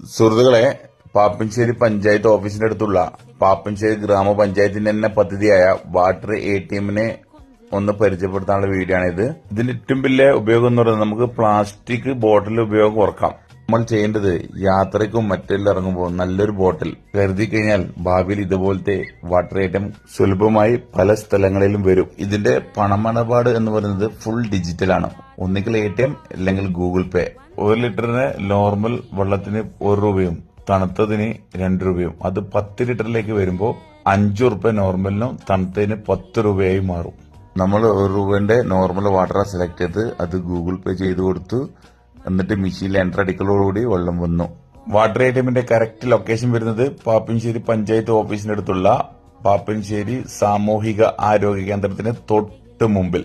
സുഹൃത്തുക്കളെ പാപ്പഞ്ചേരി പഞ്ചായത്ത് ഓഫീസിന്റെ അടുത്തുള്ള പാപ്പഞ്ചേരി ഗ്രാമപഞ്ചായത്തിന്റെ തന്നെ പദ്ധതിയായ വാട്ടർ എ ടി എമ്മിനെ ഒന്ന് പരിചയപ്പെടുത്താനുള്ള വീഡിയോ ആണിത് ഇതിന്റെ ഏറ്റവും വലിയ ഉപയോഗം എന്ന് പറയുന്നത് നമുക്ക് പ്ലാസ്റ്റിക് ബോട്ടിൽ ഉപയോഗം കുറക്കാം. നമ്മൾ ചെയ്യേണ്ടത് യാത്രയ്ക്കും മറ്റെല്ലാം ഇറങ്ങുമ്പോൾ നല്ലൊരു ബോട്ടിൽ. കരുതി കഴിഞ്ഞാൽ ഭാവിയിൽ ഇതുപോലത്തെ വാട്ടർ ഐറ്റം സുലഭമായി പല സ്ഥലങ്ങളിലും വരും. ഇതിന്റെ പണമിടപാട് എന്ന് പറയുന്നത് ഫുൾ ഡിജിറ്റൽ ആണ്. ഒന്നുകിൽ എ ടി എം അല്ലെങ്കിൽ ഗൂഗിൾ പേ ഒരു ലിറ്ററിന് നോർമൽ വെള്ളത്തിന് ഒരു രൂപയും തണുത്തതിന് രണ്ട് രൂപയും. അത് പത്ത് ലിറ്ററിലേക്ക് വരുമ്പോൾ അഞ്ചു റുപ്യ നോർമലിനും തണുത്തതിന് പത്ത് രൂപയായി മാറും. നമ്മൾ ഒരു രൂപന്റെ നോർമൽ വാട്ടർ സെലക്ട് ചെയ്ത് അത് ഗൂഗിൾ പേ ചെയ്ത് കൊടുത്തു എന്നിട്ട് മിഷീൻ എന്റർ അടിക്കലോടുകൂടി വെള്ളം വന്നു. വാട്ടർ ഐറ്റമിന്റെ കറക്റ്റ് ലൊക്കേഷൻ വരുന്നത് പാപ്പിൻശ്ശേരി പഞ്ചായത്ത് ഓഫീസിന്റെ അടുത്തുള്ള പാപ്പഞ്ചേരി സാമൂഹിക ആരോഗ്യ കേന്ദ്രത്തിന് തൊട്ട് മുമ്പിൽ.